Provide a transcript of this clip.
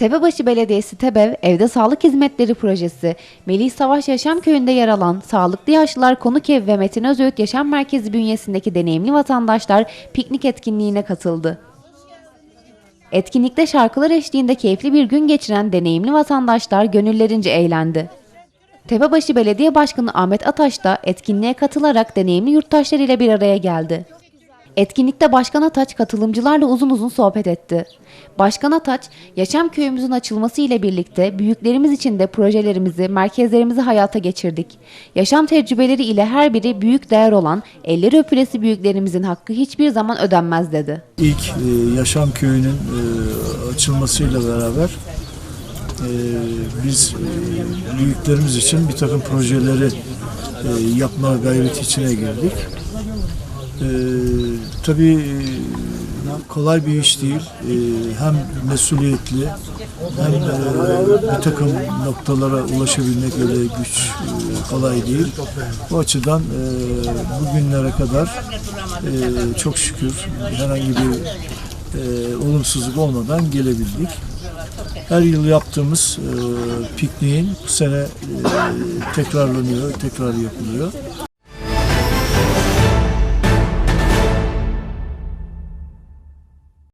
Tepebaşı Belediyesi TEBEV Evde Sağlık Hizmetleri Projesi, Melih Savaş Yaşam Köyü'nde yer alan Sağlıklı Yaşlılar Konuk Evi ve Metin Özöğüt Yaşam Merkezi bünyesindeki deneyimli vatandaşlar piknik etkinliğine katıldı. Etkinlikte şarkılar eşliğinde keyifli bir gün geçiren deneyimli vatandaşlar gönüllerince eğlendi. Tepebaşı Belediye Başkanı Ahmet Ataş da etkinliğe katılarak deneyimli yurttaşlar ile bir araya geldi. Etkinlikte Başkan Ataç katılımcılarla uzun uzun sohbet etti. Başkan Ataç, yaşam köyümüzün açılması ile birlikte büyüklerimiz için de projelerimizi, merkezlerimizi hayata geçirdik. Yaşam tecrübeleri ile her biri büyük değer olan elleri öpülesi büyüklerimizin hakkı hiçbir zaman ödenmez dedi. İlk e, Yaşam Köyü'nün e, açılmasıyla beraber e, biz e, büyüklerimiz için bir takım projeleri e, yapma gayreti içine girdik. E, tabii e, kolay bir iş değil. E, hem mesuliyetli hem e, bir takım noktalara ulaşabilmek öyle güç e, kolay değil. Bu açıdan e, bugünlere kadar e, çok şükür herhangi bir e, olumsuzluk olmadan gelebildik. Her yıl yaptığımız e, pikniğin bu sene e, tekrarlanıyor, tekrar yapılıyor.